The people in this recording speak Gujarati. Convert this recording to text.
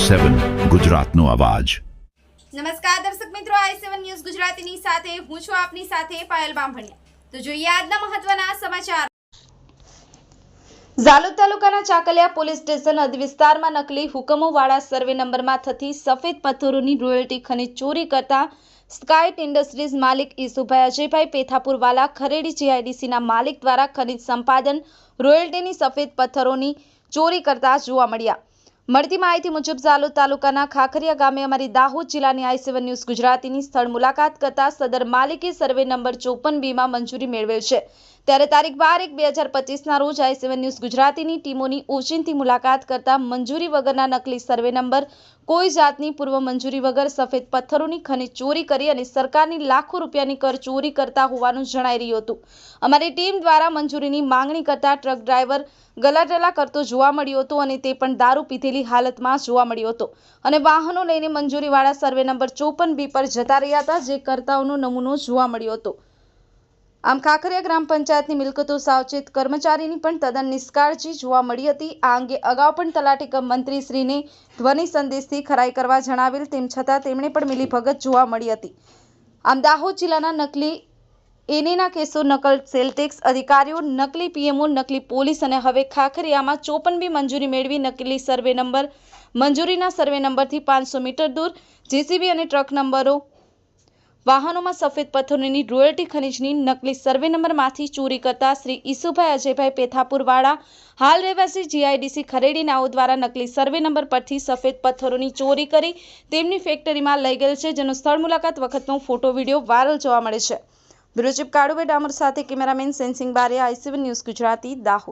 સેવન ગુજરાતનો અવાજ. નમસ્કાર દર્શક મિત્રો આઈ સેવન ન્યૂઝ ગુજરાતીની સાથે, હું છું આપની સાથે પાયલ બામભણિયા. તો જોઈએ આજના મહત્વના સમાચાર. ઝાલોદ તાલુકાના ચાકલિયા પોલીસ સ્ટેશન હદ નકલી હુકમોવાળા સર્વે નંબરમાં થતી સફેદ પથ્થરોની રોયલ્ટી ખનીજ ચોરી કરતા સ્કાઇટ ઇન્ડસ્ટ્રીઝ માલિક ઈસુભાઈ અજયભાઈ પેથાપુરવાલા ખરેડી જીઆઈડીસીના માલિક દ્વારા ખનીજ સંપાદન રોયલ્ટીની સફેદ પથ્થરોની ચોરી કરતા જોવા મળ્યા. મળતી માહિતી મુજબ ઝાલોદ તાલુકાના ખાખરિયા ગામે અમારી દાહોદ જિલ્લાની આઈ સેવન ન્યૂઝ ગુજરાતીની સ્થળ મુલાકાત કરતા સદર માલિકે સર્વે નંબર ચોપન બીમાં મંજૂરી મેળવેલ છે. ત્યારે તારીખ બાર એક બે હજાર પચીસના રોજ આઈ સેવન ન્યૂઝ ગુજરાતીની ટીમોની ઓચિંતી મુલાકાત કરતા મંજૂરી વગરના નકલી સર્વે નંબર, કોઈ જાતની પૂર્વ મંજૂરી વગર સફેદ પથ્થરોની ખનીજ ચોરી કરી અને સરકારની લાખો રૂપિયાની કર ચોરી કરતા હોવાનું જણાઈ રહ્યું હતું. અમારી ટીમ દ્વારા મંજૂરીની માંગણી કરતા ટ્રક ડ્રાઈવર ગલાટલા કરતો જોવા મળ્યો હતો અને તે પણ દારૂ પીધેલી હાલતમાં જોવા મળ્યો હતો. અને વાહનો લઈને મંજૂરીવાળા સર્વે નંબર ચોપન બી પર જતા રહ્યા હતા, જે કરતાઓનો નમૂનો જોવા મળ્યો હતો. આમ ખાખરિયા ગ્રામ પંચાયતની મિલકતો સાવચેત કર્મચારીની પણ તદ્દન નિષ્કાળજી જોવા મળી હતી. આ અંગે અગાઉ પણ તલાટી કમ મંત્રીશ્રીને ધ્વનિ સંદેશથી ખરાઈ કરવા જણાવેલ તેમ છતાં તેમણે પણ મિલીભગત જોવા મળી હતી. આમ દાહોદ જિલ્લાના નકલી એનેના કેસો નકલ સેલટેક્સ અધિકારીઓ, નકલી પીએમઓ, નકલી પોલીસ અને હવે ખાખરિયામાં ચોપન બી મંજૂરી મેળવી નકલી સર્વે નંબર, મંજૂરીના સર્વે નંબરથી પાંચસો મીટર દૂર, જેસીબી અને ટ્રક નંબરો વાહનોમાં સફેદ પથ્થરોની રોયલ્ટી ખનીજની નકલી સર્વે નંબરમાંથી ચોરી કરતા શ્રી ઈસુભાઈ અજયભાઈ પેથાપુરવાળા, હાલ રહેવાસી જીઆઈડીસી ખરેડી નાઓ દ્વારા નકલી સર્વે નંબર પરથી સફેદ પથ્થરોની ચોરી કરી તેમની ફેક્ટરીમાં લઈ ગયેલ છે, જેનો સ્થળ મુલાકાત વખતનો ફોટો વીડિયો વાયરલ જોવા મળે છે. બ્યુરો ચીફ કાળુભાઈ ડામર સાથે cameraman Sensing Baria IC one news Gujarati, Dahod.